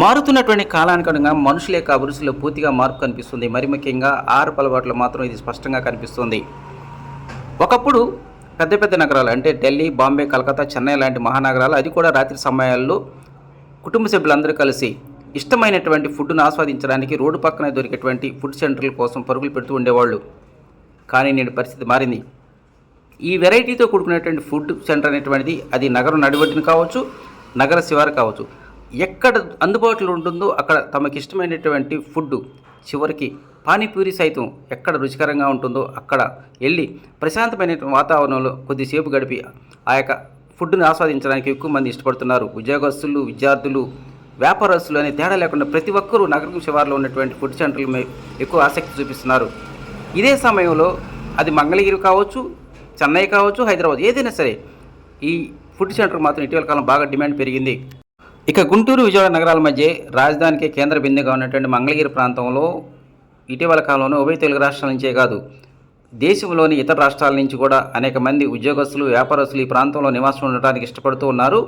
మారుతున్నటువంటి కాలానికి మనుషుల యొక్క అభిరుచిలో పూర్తిగా మార్పు కనిపిస్తుంది. మరి ముఖ్యంగా ఆహారపు అలవాట్లు మాత్రం ఇది స్పష్టంగా కనిపిస్తుంది. ఒకప్పుడు పెద్ద పెద్ద నగరాలు అంటే ఢిల్లీ బాంబే కలకత్తా చెన్నై లాంటి మహానగరాలు అది కూడా రాత్రి సమయాల్లో కుటుంబ సభ్యులందరూ కలిసి ఇష్టమైనటువంటి ఫుడ్ను ఆస్వాదించడానికి రోడ్డు పక్కన దొరికేటువంటి ఫుడ్ సెంటర్ల కోసం పరుగులు పెడుతూ ఉండేవాళ్ళు. కానీ నేడు పరిస్థితి మారింది. ఈ వెరైటీతో కూడుకునేటువంటి ఫుడ్ సెంటర్ అనేటువంటిది అది నగరం నడిబొడ్డున కావచ్చు నగర శివారు కావచ్చు. ఎక్కడ అందుబాటులో ఉంటుందో అక్కడ తమకిష్టమైనటువంటి ఫుడ్ చివరికి పానీపూరి సైతం ఎక్కడ రుచికరంగా ఉంటుందో అక్కడ వెళ్ళి ప్రశాంతమైన వాతావరణంలో కొద్దిసేపు గడిపి ఆ యొక్క ఫుడ్ను ఆస్వాదించడానికి ఎక్కువ మంది ఇష్టపడుతున్నారు. ఉద్యోగస్తులు విద్యార్థులు వ్యాపారస్తులు అనే తేడా లేకుండా ప్రతి ఒక్కరూ నగరం శివార్లో ఉన్నటువంటి ఫుడ్ సెంటర్ల ఎక్కువ ఆసక్తి చూపిస్తున్నారు. ఇదే సమయంలో అది మంగళగిరి కావచ్చు చెన్నై కావచ్చు హైదరాబాద్ ఏదైనా సరే ఈ ఫుడ్ సెంటర్ మాత్రం ఇటీవల కాలం బాగా డిమాండ్ పెరిగింది. ఇక గుంటూరు విజయవాడ నగరాల మధ్య రాజధానికి కేంద్ర బిందుగా ఉన్నటువంటి మంగళగిరి ప్రాంతంలో ఇటీవల కాలంలో ఉభయ తెలుగు రాష్ట్రాల నుంచే కాదు దేశంలోని ఇతర రాష్ట్రాల నుంచి కూడా అనేక మంది ఉద్యోగస్తులు వ్యాపారస్తులు ఈ ప్రాంతంలో నివాసం ఉండటానికి ఇష్టపడుతూ ఉన్నారు.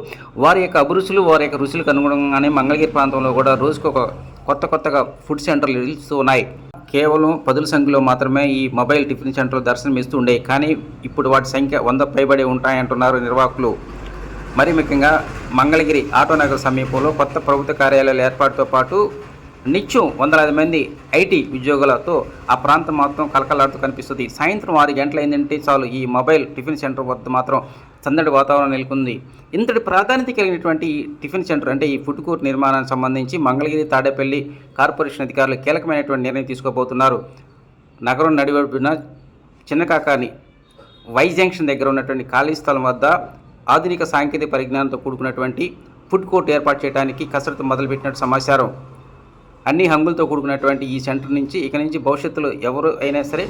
వారి యొక్క అభిరుచులు వారి యొక్క రుచులకు అనుగుణంగానే మంగళగిరి ప్రాంతంలో కూడా రోజుకు ఒక కొత్త కొత్తగా ఫుడ్ సెంటర్లు నిలుస్తూ ఉన్నాయి. కేవలం పదుల సంఖ్యలో మాత్రమే ఈ మొబైల్ టిఫిన్ సెంటర్లు దర్శనమిస్తూ ఉండేవి. కానీ ఇప్పుడు వాటి సంఖ్య వంద పైబడి ఉంటాయంటున్నారు నిర్వాహకులు. మరి ముఖ్యంగా మంగళగిరి ఆటోనగర్ సమీపంలో కొత్త ప్రభుత్వ కార్యాలయాల ఏర్పాటుతో పాటు నిత్యం వందలాది మంది ఐటీ ఉద్యోగులతో ఆ ప్రాంతం మొత్తం కలకలాడుతూ కనిపిస్తుంది. సాయంత్రం ఆరు గంటలైందంటే చాలు ఈ మొబైల్ టిఫిన్ సెంటర్ వద్ద మాత్రం సందడి వాతావరణం నెలకొంది. ఇంతటి ప్రాధాన్యత కలిగినటువంటి టిఫిన్ సెంటర్ అంటే ఈ ఫుడ్ కోర్ట్ నిర్మాణానికి సంబంధించి మంగళగిరి తాడేపల్లి కార్పొరేషన్ అధికారులు కీలకమైనటువంటి నిర్ణయం తీసుకోబోతున్నారు. నగరం నడివడిన చిన్నకాకాని వై జంక్షన్ దగ్గర ఉన్నటువంటి ఖాళీ స్థలం వద్ద ఆధునిక సాంకేతిక పరిజ్ఞానంతో కూడుకున్నటువంటి ఫుడ్ కోర్ట్ ఏర్పాటు చేయడానికి కసరత్తు మొదలుపెట్టినట్టు సమాచారం. అన్ని హంగులతో కూడుకున్నటువంటి ఈ సెంటర్ నుంచి ఇక నుంచి భవిష్యత్తులో ఎవరు అయినా సరే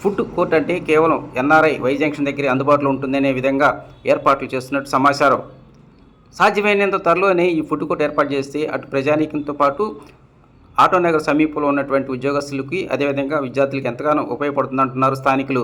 ఫుడ్ కోర్ట్ అంటే కేవలం ఎన్ఆర్ఐ వై జంక్షన్ దగ్గర అందుబాటులో ఉంటుందనే విధంగా ఏర్పాట్లు చేస్తున్నట్టు సమాచారం. సాధ్యమైనంత త్వరలోనే ఈ ఫుడ్ కోర్ట్ ఏర్పాటు చేస్తే అటు ప్రజానీకంతో పాటు ఆటోనగర్ సమీపంలో ఉన్నటువంటి ఉద్యోగస్తులకి అదేవిధంగా విద్యార్థులకు ఎంతగానో ఉపయోగపడుతుందంటున్నారు స్థానికులు.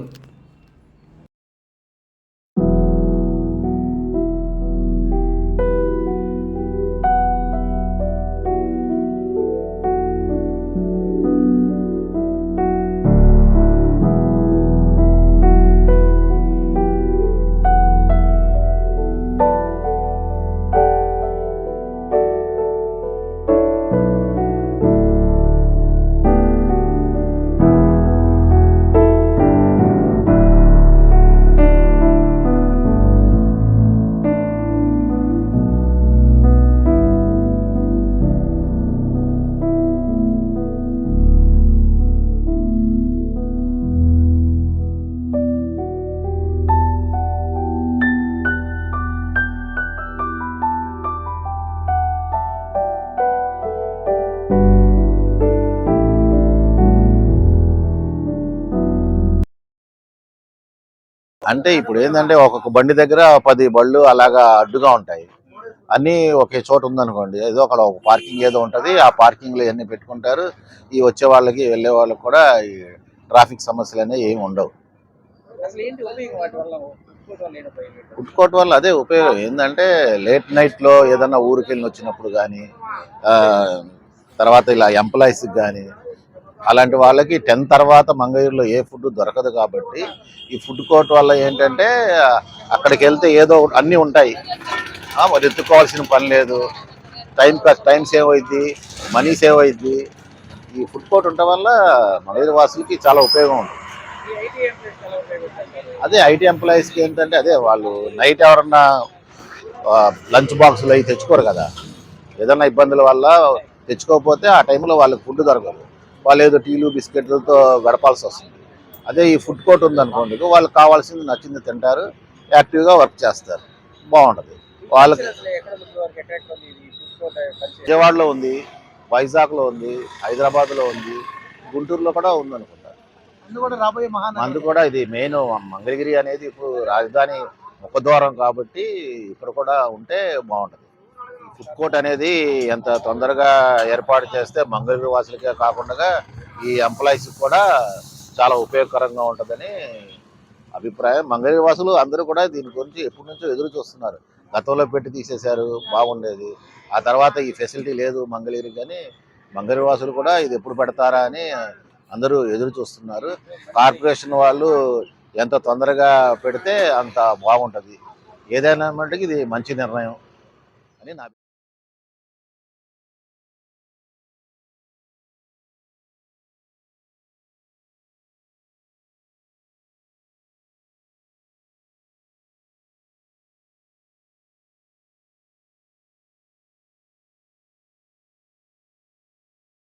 అంటే ఇప్పుడు ఏంటంటే ఒక్కొక్క బండి దగ్గర పది బళ్ళు అలాగా అడ్డుగా ఉంటాయి. అన్నీ ఒకే చోట ఉందనుకోండి. ఏదో అక్కడ ఒక పార్కింగ్ ఏదో ఉంటది. ఆ పార్కింగ్లో ఇవన్నీ పెట్టుకుంటారు. ఈ వచ్చే వాళ్ళకి వెళ్ళే వాళ్ళకి కూడా ఈ ట్రాఫిక్ సమస్యలు అనేవి ఏమి ఉండవు. అసలు ఏంటి ఉపయోగం వాటి వల్ల ఫుడ్ కోర్ట్ వల్ల అదే ఉపయోగం. ఏంటంటే లేట్ నైట్లో ఏదన్నా ఊరికి వెళ్ళి వచ్చినప్పుడు కానీ తర్వాత ఇలా ఎంప్లాయీస్ కానీ అలాంటి వాళ్ళకి టెన్ తర్వాత మంగళగిరిలో ఏ ఫుడ్ దొరకదు కాబట్టి ఈ ఫుడ్ కోర్ట్ వల్ల ఏంటంటే అక్కడికి వెళ్తే ఏదో ఒకటి- అన్నీ ఉంటాయి. మరి ఎత్తుకోవాల్సిన పని లేదు. టైం టైం సేవ్ అయింది మనీ సేవ్ అయింది ఈ ఫుడ్ కోర్ట్ ఉండటం వల్ల మంగళగిరి వాసులకి చాలా ఉపయోగం ఉంది. అదే ఐటీ ఎంప్లాయీస్కి ఏంటంటే అదే వాళ్ళు నైట్ ఎవరన్నా లంచ్ బాక్సులు అవి తెచ్చుకోరు కదా. ఏదన్నా ఇబ్బందుల వల్ల తెచ్చుకోకపోతే ఆ టైంలో వాళ్ళకి ఫుడ్ దొరకదు. వాళ్ళు ఏదో టీలు బిస్కెట్లతో గడపాల్సి వస్తుంది. అదే ఈ ఫుడ్ కోర్ట్ ఉందనుకోండి వాళ్ళకి కావాల్సింది నచ్చింది తింటారు యాక్టివ్గా వర్క్ చేస్తారు. బాగుంటుంది. వాళ్ళకి విజయవాడలో ఉంది వైజాగ్లో ఉంది హైదరాబాద్లో ఉంది గుంటూరులో కూడా ఉంది అనుకుంటా రాబోయే మహానగరం మందు కూడా ఇది మెయిన్ మంగళగిరి అనేది ఇప్పుడు రాజధాని ముఖద్వారం కాబట్టి ఇక్కడ కూడా ఉంటే బాగుంటుంది. ఫుడ్ కోర్ట్ అనేది ఎంత తొందరగా ఏర్పాటు చేస్తే మంగళగిరి వాసులకే కాకుండా ఈ ఎంప్లాయీస్కి కూడా చాలా ఉపయోగకరంగా ఉంటుందని అభిప్రాయం. మంగళగిరి వాసులు అందరూ కూడా దీని గురించి ఎప్పటి నుంచో ఎదురు చూస్తున్నారు. గతంలో పెట్టి తీసేశారు బాగుండేది. ఆ తర్వాత ఈ ఫెసిలిటీ లేదు మంగళగిరి కానీ మంగళగిరి వాసులు కూడా ఇది ఎప్పుడు పెడతారా అని అందరూ ఎదురు చూస్తున్నారు. కార్పొరేషన్ వాళ్ళు ఎంత తొందరగా పెడితే అంత బాగుంటుంది. ఏదైనా మటుకు ఇది మంచి నిర్ణయం. అని నా